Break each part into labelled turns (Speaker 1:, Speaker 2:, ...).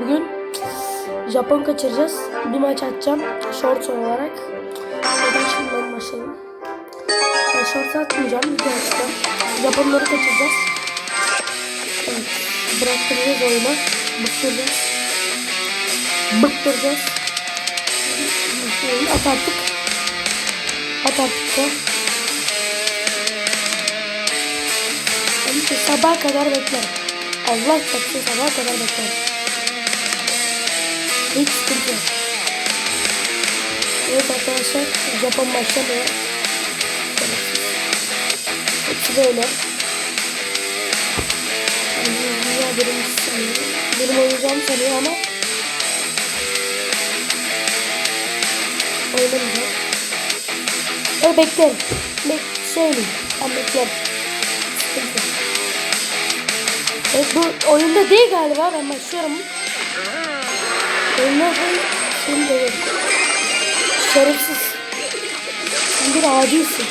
Speaker 1: Bugün Japon kaçıracağız. Bir maç atacağım. Short olarak. Neden şimdi ben başlayayım? Ben short atmayacağım. Bir maçta. Japonları kaçıracağız. Evet. Bıraktıracağız oyunu. Bıktıracağız. Bıktıracağız. At artık. At artık da. Ben sabaha kadar beklerim. Allah çarpsın sabaha kadar beklerim. Hiç sıkıntı yok. Evet arkadaşlar Japon başlamıyor. Hepsi böyle. Yani dünya birincisi sanıyor. Benim oynayacağımı sanıyor ama oynamayacağım. Evet beklerim. Bek söyleyeyim. Ben beklerim. Evet bu oyunda değil galiba ben başlıyorum. Sonra seni döverim. Şerefsiz. Sen bir adisin.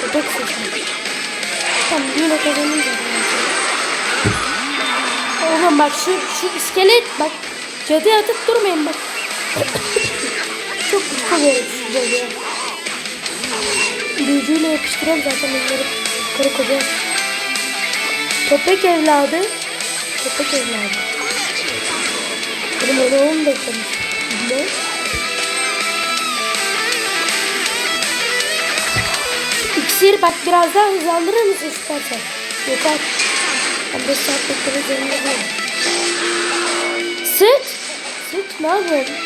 Speaker 1: Köpeksin sen. Tamam yine kazanınca. Oğlum bak şu, şu iskelet bak. Cadıya atıp durmayın bak. Çok kovuyorum şu cadıya. Büyücüyle yapıştırıyorum zaten onları. Karı koca. Köpek evladı. Köpek evladı. Onu beklemiş. Ne? İksir bak biraz daha hızlandırır mısın istersen? Yeter. Ben 5 saat değilim. Sıç. Sıç ne yapıyorsun?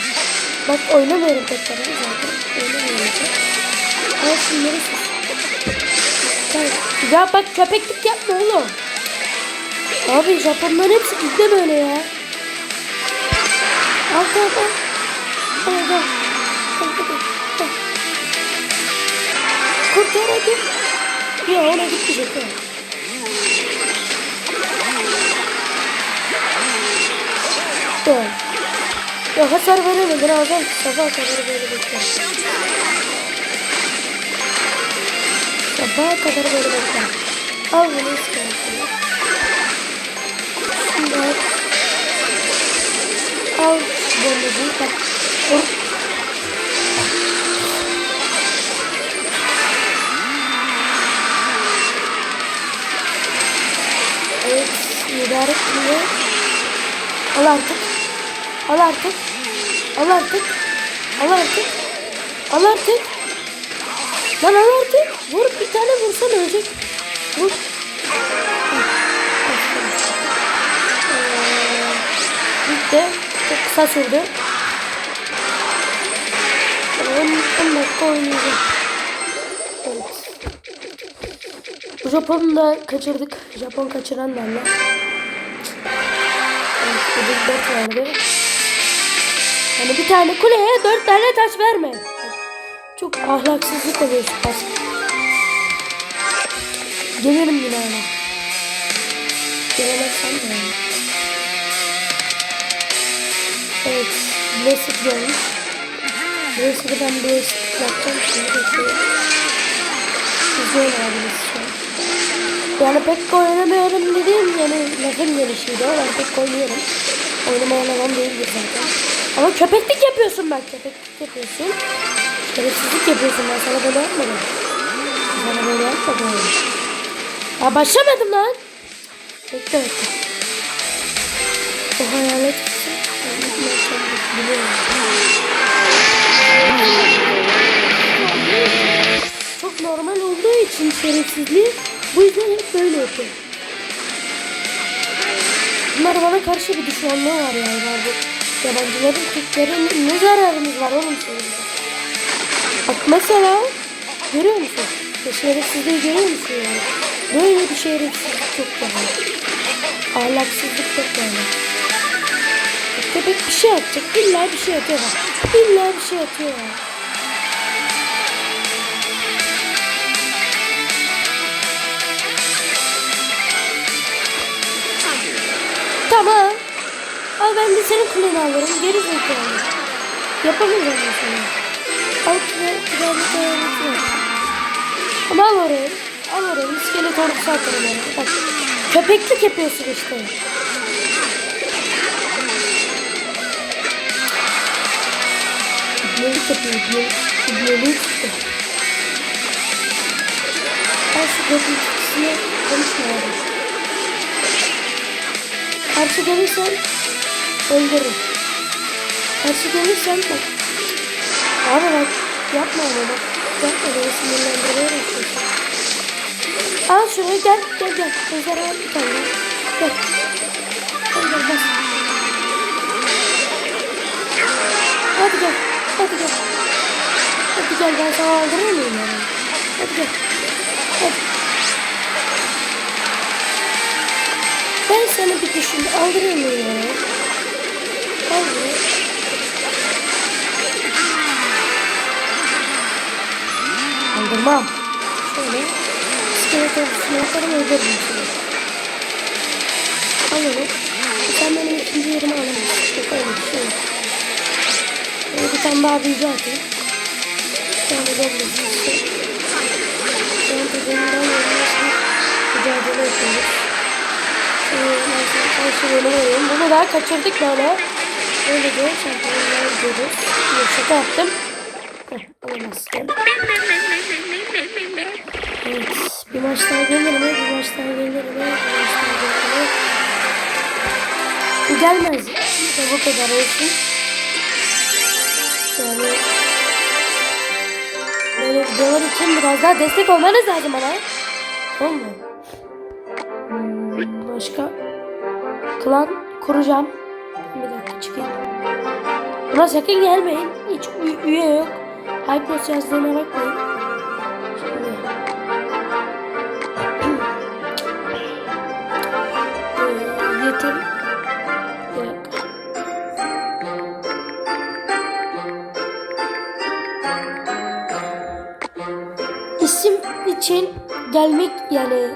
Speaker 1: Bak oynamıyorum tekrar zaten. Oynamıyorum. Al şunları. Ya bak köpeklik yapma oğlum. Abi Japonların hepsi bizde böyle ya. Al al al. Al al. Al hadi. Al. Kurtar hadi. Ya ona gitmeyecek ha. Ya. Hasar veremedin ağzım. Sabaha kadar böyle beklerim. Sabaha kadar böyle beklerim. Al bunu istedim. Vur. Evet. Mübarek diye. Al artık. Al artık. Al artık. Al artık. Al artık. Lan al artık. Vur bir tane vursan ölecek. Vur. Bitti. Çok kısa sürdü. 10 dakika oynayacağım. Evet. Japon'u da kaçırdık. Japon kaçıran benle. Evet, ödül 4 verdi. Yani bir tane kuleye 4 tane taş verme. Çok ahlaksızlık oluyor şu pas. Gelirim yine ona. Gelemezsem de yani. Evet. Blessed gelmiş. Blessed'ı ben Blessed yapacağım şimdi. Bekliyorum. İzleyin abi şu an. Yani pek oynamıyorum dediğim yani lafın gelişiydi. Ben pek oynuyorum. Oynamayan adam değildir zaten. Ama köpeklik yapıyorsun bak. Köpeklik yapıyorsun. Şerefsizlik yapıyorsun ben sana böyle yapmadım. Sana böyle yapmadım. Ya başlamadım lan. Bekle bekle. O hayalet biliyorum. İçin şerefsizliği bu yüzden hep böyle yapıyor. Bunlar bana karşı bir düşmanlığı var yani. Bu yabancıların Türklerin ne zararımız var oğlum senin? Bak mesela görüyor musun? Şerefsizliği görüyor musun yani? Böyle bir şerefsizlik çok yani. Ahlaksızlık çok. Bak, Köpek bir şey atacak. İlla bir şey atıyor. İlla bir şey atıyor Tamam. Al ben de senin kuleni alırım. Geri zekalı. Yapamayacağım ben sana. Al kule krallık dayanıklı. Ama al oraya. Al oraya. İskelet ordusu atarım oraya. Bak. Köpeklik yapıyorsun işte. İbnelik yapıyor. İbnelik. İbnelik. Ben şu köpeklik kısmı konuşmayalım. Karşı gelirsen öldürürüm. Karşı gelirsen bak. Abi bak yapma onu bak. Yapma beni sinirlendirmeye başlıyorsun. Al şuraya gel gel gel. Özer al bir tane. Gel. Gel gel bas. Hadi gel. Hadi gel. Hadi gel ben sana aldırır mıyım yani? Hadi gel. Hadi. Sana bir düşün aldırır mıyım yani? Al buraya. Aldırmam. Şöyle. İskelet ordusunu yaparım öldürürüm seni. Al onu. Sen benim ikinci yerimi alamazsın. Yok öyle bir şey yok. Böyle bir tane daha büyücü atayım. Bir tane de bulursun. Şu an tadından yanılmaz bir mücadele yapıyoruz. Şöyle bölüm oyun. Bunu da kaçırdık böyle. Böylece şampiyonlar gidiyoruz. Bir şaka yaptım. Heh, olamaz. Gel. Evet. Bir maç daha mi? Bir maç daha mi? Bir maç daha mi? Bu gelmez. İşte bu kadar olsun. Yani böyle videolar için biraz daha destek olmanız lazım bana. Hmm, başka klan kuracağım. Bir dakika çıkayım. Buna sakın gelmeyin. Hiç üy- üye yok. Hypnos yazdığına bakmayın. Şimdi. Ee, yetim. İsim için gelmek yani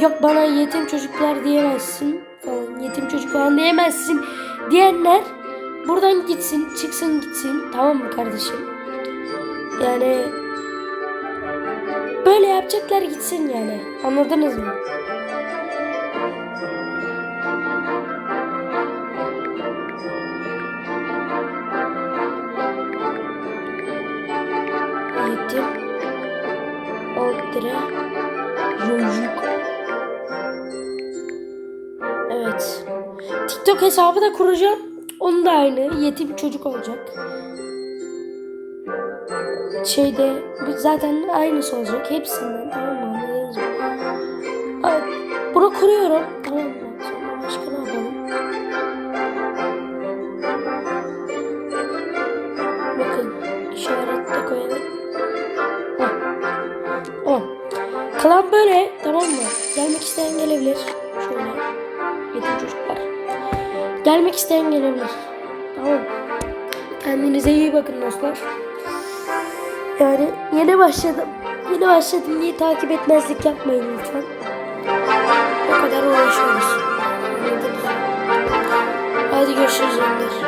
Speaker 1: yok bana yetim çocuklar diyemezsin falan yetim çocuk falan diyemezsin diyenler buradan gitsin çıksın gitsin tamam mı kardeşim yani böyle yapacaklar gitsin yani anladınız mı? Yetim Ultra TikTok hesabı da kuracağım. Onun da aynı. Yetim çocuk olacak. Şeyde zaten aynısı olacak. Hepsinden tamam mı? Bunu kuruyorum. Tamam mı? Sonra başka ne yapalım? Bakın işaret de koyalım. Heh. O. Klan böyle tamam mı? Gelmek isteyen gelebilir. Gelmek isteyen gelebilir. Tamam. Kendinize iyi bakın dostlar. Yani yeni başladım. Yeni başladım diye takip etmezlik yapmayın lütfen. O kadar uğraşıyoruz. Hadi görüşürüz canlar.